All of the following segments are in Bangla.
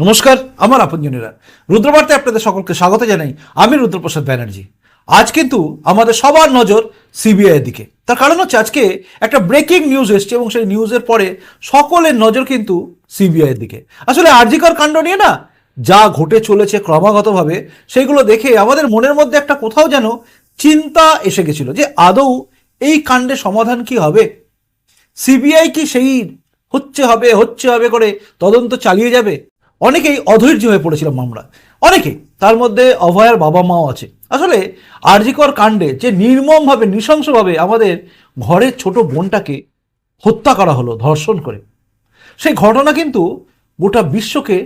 নমস্কার, আমার আপনজনেরা। রুদ্রবার্তায় আপনাদের সকলকে স্বাগত জানাই আমি রুদ্রপ্রসাদ ব্যানার্জি। আজ কিন্তু আমাদের সবার নজর সিবিআই এর দিকে। তার কারণ হচ্ছে আজকে একটা ব্রেকিং নিউজ এসছে এবং সেই নিউজের পরে সকলের নজর কিন্তু সিবিআই এর দিকে। আসলে আরজিকর কাণ্ড নিয়ে না যা ঘটে চলেছে ক্রমাগতভাবে, সেগুলো দেখে আমাদের মনের মধ্যে একটা কোথাও যেন চিন্তা এসে গেছিল যে আদৌ এই কাণ্ডের সমাধান কি হবে? সিবিআই কি সেই হচ্ছে হবে হচ্ছে হবে করে তদন্ত চালিয়ে যাবে? অনেকেই অধৈর্য হয়ে পড়েছিলাম আমরা অনেকেই। তার মধ্যে অভয়ার বাবা মাও আছে। আসলে আরজিকর কাণ্ডে যে নির্মমভাবে, নৃশংসভাবে আমাদের ঘরের ছোট বোনটাকে হত্যা করা হলো, ধর্ষণ করে, সেই ঘটনা কিন্তু গোটা বিশ্বকে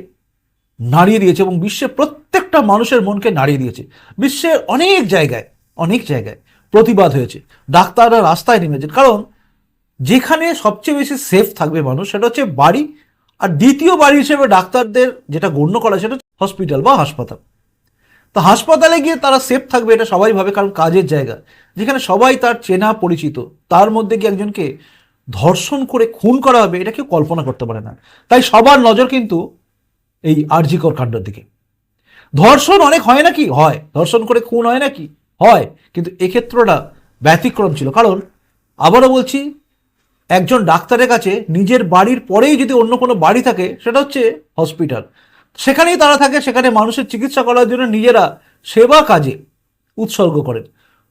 নাড়িয়ে দিয়েছে এবং বিশ্বের প্রত্যেকটা মানুষের মনকে নাড়িয়ে দিয়েছে। বিশ্বের অনেক জায়গায় অনেক জায়গায় প্রতিবাদ হয়েছে। ডাক্তাররা রাস্তায় নেমেছেন। কারণ যেখানে সবচেয়ে বেশি সেফ থাকবে মানুষ সেটা হচ্ছে বাড়ি আর দ্বিতীয় বাড়ি হিসেবে ডাক্তারদের যেটা গণ্য করা সেটা হসপিটাল বা হাসপাতাল। তো হাসপাতালে গিয়ে তারা সেফ থাকবে এটা সবাই ভাবে কারণ কাজের জায়গা। যেখানে সবাই তার চেনা পরিচিত, তার মধ্যে গিয়ে একজনকে ধর্ষণ করে খুন করা হবে এটা কেউ কল্পনা করতে পারে না। তাই সবার নজর কিন্তু এই আরজিকর কাণ্ডের দিকে। ধর্ষণ অনেক হয় নাকি? হয়। ধর্ষণ করে খুন হয় নাকি? হয়। কিন্তু এক্ষেত্রটা ব্যতিক্রম ছিল। কারণ আবারও বলছি একজন ডাক্তারের কাছে নিজের বাড়ির পরেই যদি অন্য কোনো বাড়ি থাকে, সেটা হচ্ছে হসপিটাল। সেখানেই তারা থাকে, সেখানে মানুষের চিকিৎসা করার জন্য নিজেরা সেবা কাজে উৎসর্গ করেন।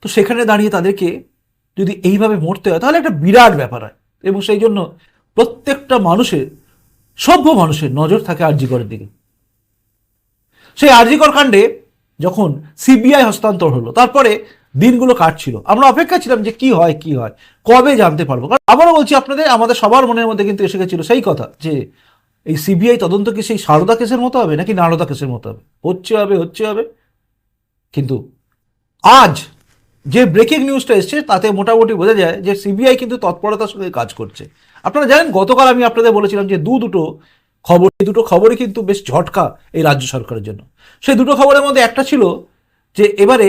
তো সেখানে দাঁড়িয়ে তাদেরকে যদি এইভাবে মরতে হয়, তাহলে একটা বিরাট ব্যাপার হয়। এবং সেই জন্য প্রত্যেকটা মানুষের, সভ্য মানুষের নজর থাকে আরজিকরের দিকে। সেই আরজিকর কাণ্ডে যখন সিবিআই হস্তান্তর হলো, তারপরে দিনগুলো কাটছিল। আমরা অপেক্ষা ছিলাম যে কি হয় কি হয়, কবে জানতে পারব। কারণ আবারও বলছি, আপনাদের, আমাদের সবার মনের মধ্যে কিন্তু এসে গেছিল সেই কথা যে, এই সিবিআই তদন্ত কি সেই সারদা কেসের মতো হবে নাকি নারদা কেসের মতো হবে? হচ্ছে হবে হচ্ছে হবে। কিন্তু আজ যে ব্রেকিং নিউজটা এসছে, তাতে মোটামুটি বোঝা যায় যে সিবিআই কিন্তু তৎপরতার সঙ্গে কাজ করছে। আপনারা জানেন, গতকাল আমি আপনাদের বলেছিলাম যে দু দুটো খবর, এই দুটো খবরই কিন্তু বেশ ঝটকা এই রাজ্য সরকারের জন্য। সেই দুটো খবরের মধ্যে একটা ছিল যে, এবারে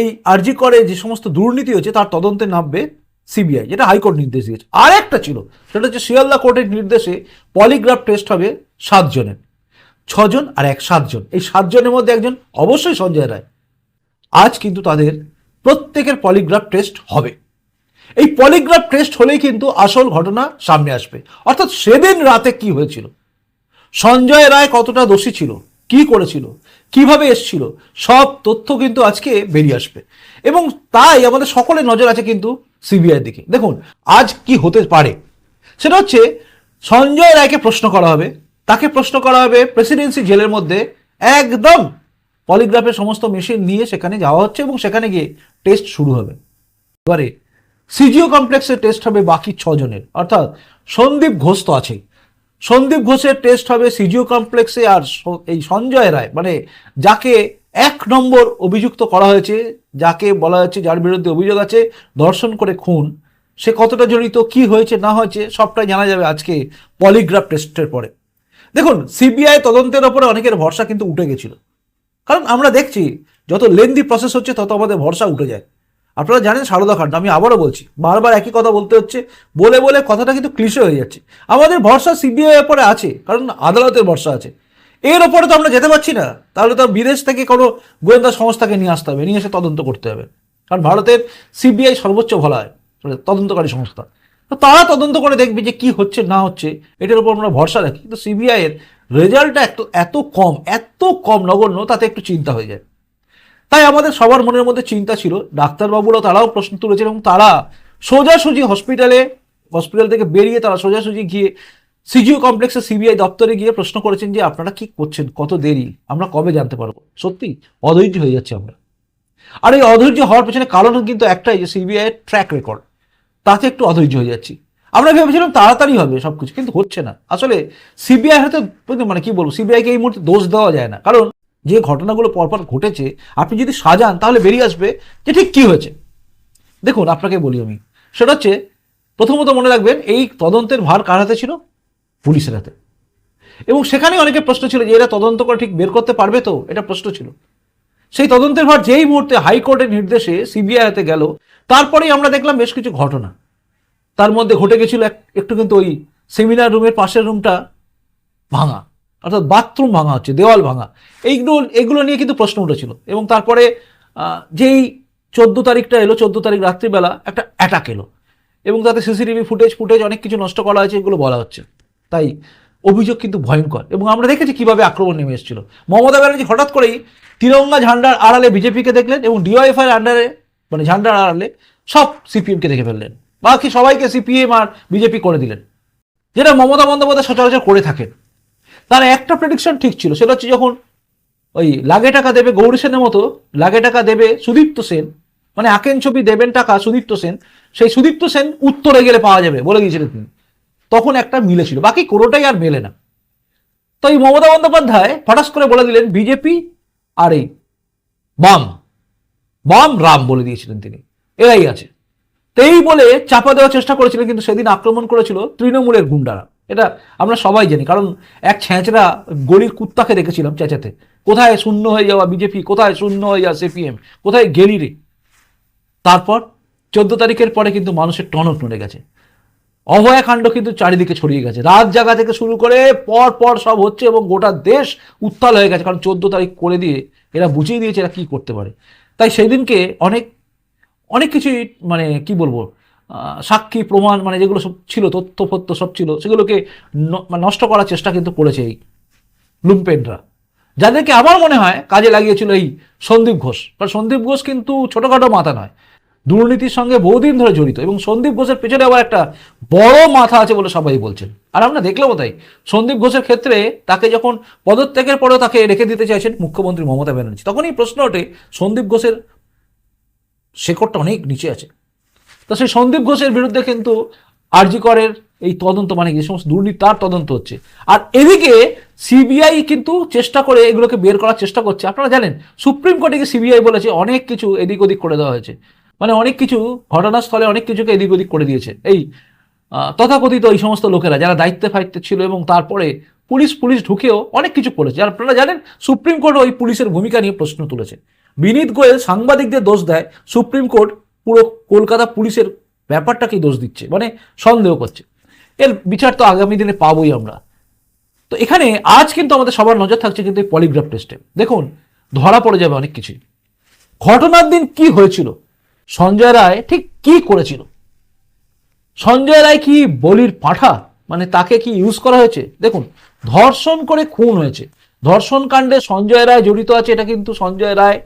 এই আরজি করে যে সমস্ত দুর্নীতি হচ্ছে, তার তদন্তে নামবে সিবিআই, যেটা হাইকোর্ট নির্দেশ দিয়েছে। আর একটা ছিল, সেটা হচ্ছে শিয়ালদা কোর্টের নির্দেশে পলিগ্রাফ টেস্ট হবে সাতজনের, ছজন আর এক সাতজন। এই সাতজনের মধ্যে একজন অবশ্যই সঞ্জয় রায়। আজ কিন্তু তাদের প্রত্যেকের পলিগ্রাফ টেস্ট হবে। এই পলিগ্রাফ টেস্ট হলেই কিন্তু আসল ঘটনা সামনে আসবে। অর্থাৎ সেদিন রাতে কি হয়েছিল? সঞ্জয় রায় কতটা দোষী ছিল? কি করেছিল, কীভাবে এসছিল, সব তথ্য কিন্তু আজকে বেরিয়ে আসবে। এবং তাই আমাদের সকলের নজর আছে কিন্তু সিবিআই দিকে। দেখুন, আজ কি হতে পারে? সেটা হচ্ছে, সঞ্জয় রায়কে প্রশ্ন করা হবে। তাকে প্রশ্ন করা হবে প্রেসিডেন্সি জেলের মধ্যে। একদম পলিগ্রাফের সমস্ত মেশিন নিয়ে সেখানে যাওয়া হচ্ছে এবং সেখানে গিয়ে টেস্ট শুরু হবে। এবারে, সিজিও কমপ্লেক্সে টেস্ট হবে বাকি ছজনের। অর্থাৎ সন্দীপ ঘোষ তো আছেই। সন্দীপ ঘোষের টেস্ট হবে সিজিও কমপ্লেক্সে আর এই সঞ্জয় রায়। মানে যাকে এক নম্বর অভিযুক্ত করা হয়েছে, যাকে বলা হয়েছে যার বিরুদ্ধে অভিযোগ আছে, ধর্ষণ করে খুন, সে কতটা জড়িত, কি হয়েছে, না হয়েছে, সবটাই জানা যাবে আজকে পলিগ্রাফ টেস্টের পরে। দেখুন সিবিআই তদন্তের ওপরে অনেকের ভরসা কিন্তু উঠে গেছিল। কারণ আমরা দেখছি, যত লেন্দি প্রসেস হচ্ছে, তত আমাদের ভরসা উঠে যায়। আপনারা জানেন সারদা কাণ্ড আমি আবারও বলছি, বারবার একই কথা বলতে হচ্ছে, বলে বলে কথাটা কিন্তু ক্লিশে হয়ে যাচ্ছে। আমাদের ভরসা সিবিআই এর পরে আছে, কারণ আদালতের ভরসা আছে। এর ওপরে তো আমরা যেতে পারছি না, তাহলে তো বিদেশ থেকে কোনো গোয়েন্দা সংস্থাকে নিয়ে আসতে হবে, নিয়ে এসে তদন্ত করতে হবে। কারণ ভারতের সিবিআই সর্বোচ্চ বলা হয় মানে তদন্তকারী সংস্থা। তো তারা তদন্ত করে দেখবে যে কি হচ্ছে, না হচ্ছে, এটার উপর আমরা ভরসা রাখি। কিন্তু সিবিআই এর রেজাল্টটা এত এত কম এত কম নগণ্য, তাতে একটু চিন্তা হয়ে যায়। তাই আমাদের সবার মনের মধ্যে চিন্তা ছিল ডাক্তারবাবুরাও তারাও প্রশ্ন তুলেছেন এবং তারা সোজাসুজি হসপিটালে, হসপিটাল থেকে বেরিয়ে তারা সোজাসুজি গিয়ে সিজিও কমপ্লেক্সে সিবিআই দপ্তরে গিয়ে প্রশ্ন করেছেন যে আপনারা কি করছেন, কত দেরি, আমরা কবে জানতে পারব? সত্যি, অধৈর্য হয়ে যাচ্ছে আমরা। আর এই অধৈর্য হওয়ার পেছনে কারণ কিন্তু একটাই যে সিবিআই ট্র্যাক রেকর্ড তাতে একটু অধৈর্য হয়ে যাচ্ছি। আমরা ভেবেছিলাম তাড়াতাড়ি হবে সবকিছু, কিন্তু হচ্ছে না। আসলে সিবিআই হয়তো মানে কি বলব, সিবিআইকে এই মুহূর্তে দোষ দেওয়া যায় না, কারণ যে ঘটনাগুলো পরপর ঘটেছে, আপনি যদি সাজান, তাহলে বেরিয়ে আসবে যে ঠিক কি হয়েছে। দেখুন, আপনাকে বলি আমি। সেটা হচ্ছে, প্রথমত মনে রাখবেন, এই তদন্তের ভার কার হাতে ছিল? পুলিশের হাতে। এবং সেখানে অনেকে প্রশ্ন ছিল যে, এরা তদন্ত করে ঠিক বের করতে পারবে তো? এটা প্রশ্ন ছিল। সেই তদন্তের ভার যেই মুহূর্তে হাইকোর্টের নির্দেশে সিবিআই হাতে গেল, তারপরেই আমরা দেখলাম বেশ কিছু ঘটনা। তার মধ্যে ঘটে গেছিল এক- একটু কিন্তু ওই সেমিনার রুমের পাশের রুমটা ভাঙা। অর্থাৎ বাথরুম ভাঙা হচ্ছে, দেওয়াল ভাঙা। এইগুলো, এগুলো নিয়ে কিন্তু প্রশ্ন উঠেছিল। এবং তারপরে যেই চোদ্দ তারিখটা এলো, চোদ্দ তারিখ রাত্রিবেলা একটা অ্যাটাক এলো। এবং তাতে সিসিটিভি ফুটেজ ফুটেজ অনেক কিছু নষ্ট করা হয়েছে, এগুলো বলা হচ্ছে। তাই অভিযোগ কিন্তু ভয়ঙ্কর। এবং আমরা দেখেছি কীভাবে আক্রমণ নেমে এসেছিল। মমতা ব্যানার্জি হঠাৎ করেই তিরঙ্গা ঝান্ডার আড়ালে বিজেপিকে দেখলেন এবং ডিওয়াইফআই আন্ডারে মানে ঝান্ডার আড়ালে সব সিপিএমকে দেখে ফেললেন। বাকি সবাইকে সিপিএম আর বিজেপি করে দিলেন। যেটা মমতা বন্দ্যোপাধ্যায় সচরাচর করে থাকেন। তার একটা প্রেডিকশন ঠিক ছিল, সেটা হচ্ছে যখন ওই লাগে টাকা দেবে গৌরী সেনের মতো, লাগে টাকা দেবে সুদীপ্ত সেন মানে আকেন ছবি দেবেন টাকা সুদীপ্ত সেন, সেই সুদীপ্ত সেন উত্তরে গেলে পাওয়া যাবে, বলে দিয়েছিলেন তিনি। তখন একটা মিলেছিল বাকি কোনোটাই আর মেলে না। তো এই মমতা বন্দ্যোপাধ্যায় হঠাৎ করে বলে দিলেন, বিজেপি আর এই বাম বাম রাম বলে দিয়েছিলেন তিনি। এরাই আছে। তো এই বলে চাপা দেওয়ার চেষ্টা করেছিলেন, কিন্তু সেদিন আক্রমণ করেছিল তৃণমূলের গুন্ডারা। এটা আমরা সবাই জানি, কারণ এক ছ্যাঁচড়া গলির কুত্তাকে দেখেছিলাম চেঁচাতে কোথায় শূন্য হয়ে যাওয়া বিজেপি কোথায় শূন্য হয়ে যাওয়া সিপিএম কোথায় গেলি রে? তারপর চোদ্দ তারিখের পরে কিন্তু মানুষের টনক নড়ে গেছে। অভয়াকাণ্ড কিন্তু চারিদিকে ছড়িয়ে গেছে। রাত জাগা থেকে শুরু করে পর পর সব হচ্ছে এবং গোটা দেশ উত্তাল হয়ে গেছে, কারণ চোদ্দ তারিখ করে দিয়ে এরা বুঝিয়ে দিয়েছে এরা কি করতে পারে। তাই সেদিনকে অনেক অনেক কিছুই মানে কি বলব সাক্ষী, প্রমাণ মানে যেগুলো সব ছিল, তথ্য ফত্য সব ছিল, সেগুলোকে মানে নষ্ট করার চেষ্টা কিন্তু করেছে এই লুম্পেনরা। যাদেরকে আমার মনে হয় কাজে লাগিয়েছিল এই সন্দীপ ঘোষ। কারণ সন্দীপ ঘোষ কিন্তু ছোটোখাটো মাথা নয়। দুর্নীতির সঙ্গে বহুদিন ধরে জড়িত এবং সন্দীপ ঘোষের পেছনে আবার একটা বড় মাথা আছে বলে সবাই বলছেন। আর আমরা দেখলেও তাই। সন্দীপ ঘোষের ক্ষেত্রে তাকে যখন পদত্যাগের পরেও তাকে রেখে দিতে চাইছেন মুখ্যমন্ত্রী মমতা ব্যানার্জি, তখনই প্রশ্ন ওঠে সন্দীপ ঘোষের শেকড়টা অনেক নিচে আছে। তো সেই সন্দীপ ঘোষের বিরুদ্ধে কিন্তু আরজি করের এই তদন্ত মানে যে সমস্ত দুর্নীতি তার তদন্ত হচ্ছে। আর এদিকে সিবিআই কিন্তু চেষ্টা করে এগুলোকে বের করার চেষ্টা করছে। আপনারা জানেন, সুপ্রিম কোর্টে গিয়ে সিবিআই বলেছে অনেক কিছু এদিক ওদিক করে দেওয়া হয়েছে। মানে অনেক কিছু ঘটনাস্থলে অনেক কিছুকে এদিক ওদিক করে দিয়েছে। এই তথাকথিত এই সমস্ত লোকেরা যারা দায়িত্বে ফাইত্বে ছিল এবং তারপরে পুলিশ পুলিশ ঢুকেও অনেক কিছু করেছে। আর আপনারা জানেন, সুপ্রিম কোর্ট ওই পুলিশের ভূমিকা নিয়ে প্রশ্ন তুলেছে। বিনীত গোয়েল সাংবাদিকদের দোষ দেয়, সুপ্রিম কোর্ট পুরো কলকাতা পুলিশের ব্যাপারটাকেই দোষ দিচ্ছে মানে সন্দেহ করছে। এর বিচার তো আগামী দিনে পাবোই আমরা। তো এখানে আজ কিন্তু আমাদের সবার নজর থাকছে কিন্তু এই পলিগ্রাফ টেস্টে। দেখুন, ধরা পড়ে যাবে অনেক কিছুই। ঘটনার দিন কি হয়েছিল? সঞ্জয় রায় ঠিক কি করেছিল? সঞ্জয় রায় কি বলির পাঠা? মানে তাকে কি ইউজ করা হয়েছে? দেখুন, ধর্ষণ করে খুন হয়েছে। ধর্ষণ কাণ্ডে সঞ্জয় রায় জড়িত আছে, এটা কিন্তু সঞ্জয় রায়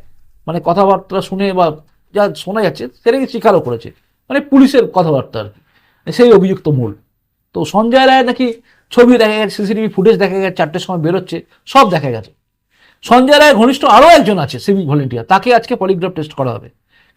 মানে কথাবার্তা শুনে বা যা শোনা যাচ্ছে, সেটাকে স্বীকারও করেছে। মানে পুলিশের কথাবার্তা আর কি। সেই অভিযুক্ত মূল। তো সঞ্জয় রায় নাকি ছবি দেখা গেছে, সিসিটিভি ফুটেজ দেখা গেছে, চারটের সময় বেরোচ্ছে, সব দেখা গেছে। সঞ্জয় রায় ঘনিষ্ঠ আরও একজন আছে সিভিক ভলেন্টিয়ার, তাকে আজকে পলিগ্রাফ টেস্ট করা হবে।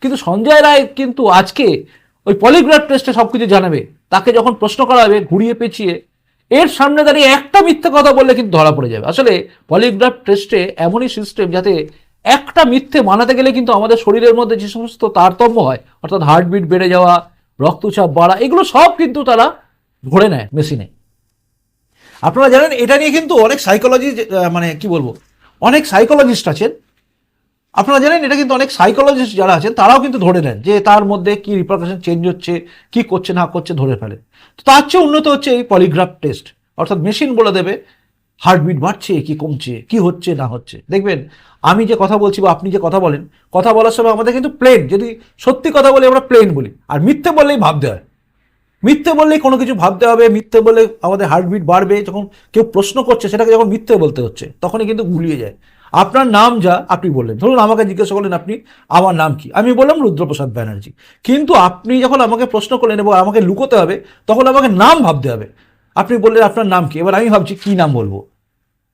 কিন্তু সঞ্জয় রায় কিন্তু আজকে ওই পলিগ্রাফ টেস্টে সব কিছু জানাবে। তাকে যখন প্রশ্ন করা হবে, ঘুরিয়ে পেঁচিয়ে, এর সামনে দাঁড়িয়ে একটা মিথ্যে কথা বললে কিন্তু ধরা পড়ে যাবে। আসলে পলিগ্রাফ টেস্টে এমনই সিস্টেম যাতে একটা মিথ্যে মানাতে গেলে কিন্তু আমাদের শরীরের মধ্যে যে সমস্ত তারতম্য হয়, অর্থাৎ হার্টবিট বেড়ে যাওয়া, রক্তচাপ বাড়া, এগুলো সব কিন্তু তারা ধরে নেয় মেশিনে। আপনারা জানেন, এটা নিয়ে কিন্তু অনেক সাইকোলজি মানে কি বলব, অনেক সাইকোলজিস্ট আছেন। আপনারা জানেন, এটা কিন্তু অনেক সাইকোলজিস্ট যারা আছেন, তারাও কিন্তু ধরে নেন যে তার মধ্যে কি রিপ্রকাশন চেঞ্জ হচ্ছে, কি করছে, না করছে ধরে ফেলে। তো তার চেয়ে উন্নত হচ্ছে এই পলিগ্রাফ টেস্ট অর্থাৎ মেশিন বলে দেবে হার্টবিট বাড়ছে, কি কমছে, কি হচ্ছে, না হচ্ছে। দেখবেন, আমি যে কথা বলছি বা আপনি যে কথা বলেন, কথা বলার সময় আমাদের কিন্তু প্লেন যদি সত্যি কথা বলি আমরা প্লেন বলি। আর মিথ্যে বললেই ভাবতে হয়। মিথ্যে বললেই কোনো কিছু ভাবতে হবে, মিথ্যে বলে আমাদের হার্টবিট বাড়বে, যখন কেউ প্রশ্ন করছে, সেটাকে যখন মিথ্যে বলতে হচ্ছে, তখনই কিন্তু গুলিয়ে যায়। আপনার নাম যা, আপনি বললেন। ধরুন আমাকে জিজ্ঞাসা করলেন, আপনি, আমার নাম কি? আমি বললাম, রুদ্রপ্রসাদ ব্যানার্জি। কিন্তু আপনি যখন আমাকে প্রশ্ন করলেন এবং আমাকে লুকোতে হবে, তখন আমাকে নাম ভাবতে হবে। আপনি বললেন, আপনার নাম কি? এবার আমি ভাবছি, কি নাম বলব?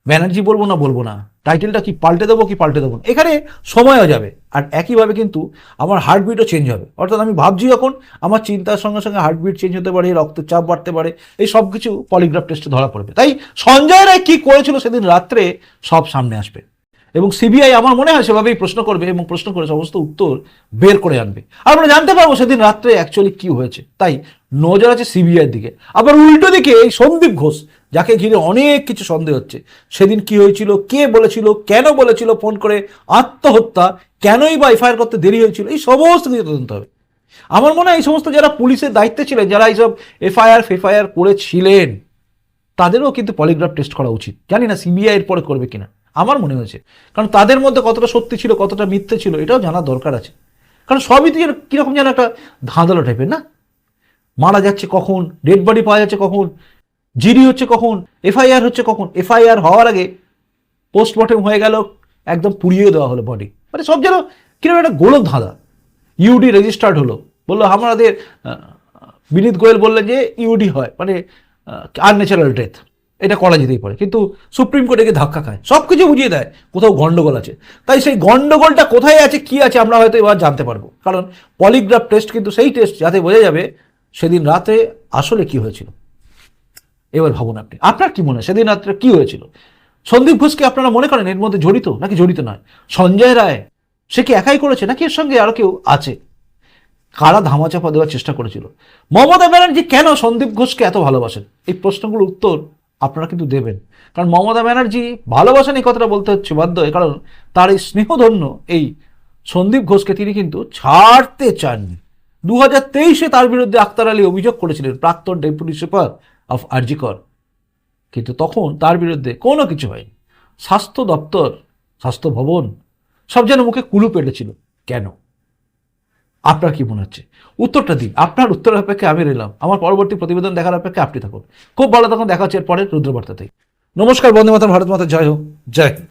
ব্যানার্জি বলব না বলব না টাইটেলটা কি পাল্টে দেবো কি পাল্টে দেবো এখানে সময়ও যাবে আর একইভাবে কিন্তু আমার হার্টবিটও চেঞ্জ হবে। অর্থাৎ আমি ভাবছি যখন আমার চিন্তার সঙ্গে সঙ্গে হার্টবিট চেঞ্জ হতে পারে, রক্তচাপ বাড়তে পারে, এই সব কিছু পলিগ্রাফ টেস্টে ধরা পড়বে। তাই সঞ্জয় রায় কী করেছিল সেদিন রাত্রে সব সামনে আসবে এবং সিবিআই আমার মনে হয় সেভাবেই প্রশ্ন করবে এবং প্রশ্ন করে সমস্ত উত্তর বের করে আনবে। আর আমরা জানতে পারব সেদিন রাত্রে অ্যাকচুয়ালি কি হয়েছে। তাই নজর আছে সিবিআইয়ের দিকে। আবার উল্টো দিকে এই সন্দীপ ঘোষ যাকে ঘিরে অনেক কিছু সন্দেহ হচ্ছে। সেদিন কি হয়েছিল, কে বলেছিল, কেন বলেছিল, ফোন করে আত্মহত্যা, কেনই বা এফআইআর করতে দেরি হয়েছিল, এই সমস্ত কিছু তদন্ত হবে। আমার মনে হয় এই সমস্ত যারা পুলিশের দায়িত্বে ছিলেন, যারা এইসব এফআইআর, ফেফআইআর করেছিলেন, তাদেরও কিন্তু পলিগ্রাফ টেস্ট করা উচিত। জানি না সিবিআই এর পরে করবে কিনা। আমার মনে হয়েছে। কারণ তাদের মধ্যে কতটা সত্যি ছিল, কতটা মিথ্যে ছিল, এটাও জানার দরকার আছে। কারণ সবই তো কীরকম যেন একটা ধাঁধালো টাইপের না? মারা যাচ্ছে কখন? ডেড বডি পাওয়া যাচ্ছে কখন? জিডি হচ্ছে কখন? এফআইআর হচ্ছে কখন? এফআইআর হওয়ার আগে পোস্টমর্টেম হয়ে গেল, একদম পুড়িয়ে দেওয়া হলো বডি মানে সব যেন কীরকম একটা গোলক ধাঁধা। ইউডি রেজিস্টার্ড হলো। বলল আমাদের বিনীত গোয়েল বললেন যে ইউডি হয় মানে আনন্যাচারাল ডেথ এটা করা যেতেই পারে। কিন্তু সুপ্রিম কোর্টে গিয়ে ধাক্কা খায়। সব কিছু বুঝিয়ে দেয়, কোথাও গন্ডগোল আছে। তাই সেই গন্ডগোলটা কোথায় আছে, কি আছে, আমরা হয়তো এবার জানতে পারব। কারণ পলিগ্রাফ টেস্ট কিন্তু সেই টেস্ট যাতে বোঝা যাবে সেদিন রাতে আসলে কি হয়েছিল। এবার ভাবুন আপনি। আপনার কি মনে হয়? সেদিন রাত্রে কি হয়েছিল? সন্দীপ ঘোষকে আপনারা মনে করেন এর মধ্যে জড়িত নাকি জড়িত নয়? সঞ্জয় রায়, সে কি একাই করেছে নাকি এর সঙ্গে আরও কেউ আছে? কারা ধামাচাপা দেওয়ার চেষ্টা করেছিল? মমতা ব্যানার্জি কেন সন্দীপ ঘোষকে এত ভালোবাসেন? এই প্রশ্নগুলোর উত্তর আপনারা কিন্তু দেবেন। কারণ মমতা ব্যানার্জি ভালোবাসেন এই কথাটা বলতে হচ্ছে বাধ্য হয়, কারণ তার এই স্নেহধন্য এই সন্দীপ ঘোষকে তিনি কিন্তু ছাড়তে চাননি। দু হাজার তেইশে তার বিরুদ্ধে আক্তার আলী অভিযোগ করেছিলেন প্রাক্তন ডেপুটি সুপার অফ আরজিকর। কিন্তু তখন তার বিরুদ্ধে কোনো কিছু হয়নি। স্বাস্থ্য দপ্তর, স্বাস্থ্য ভবন সব যেন মুখে কুলু পেটেছিল। কেন? আপনার কি মনে হচ্ছে? উত্তরটা দিন। আপনার উত্তরের অপেক্ষা আমি রইলাম। আমার পরবর্তী প্রতিবেদন দেখার অপেক্ষা আপনি থাকুন। খুব ভালো তখন দেখা হচ্ছে এর পরে রুদ্রবার্তাতেই। নমস্কার বন্দে মাতা ভারত মাতা, জয় হোক। জয়।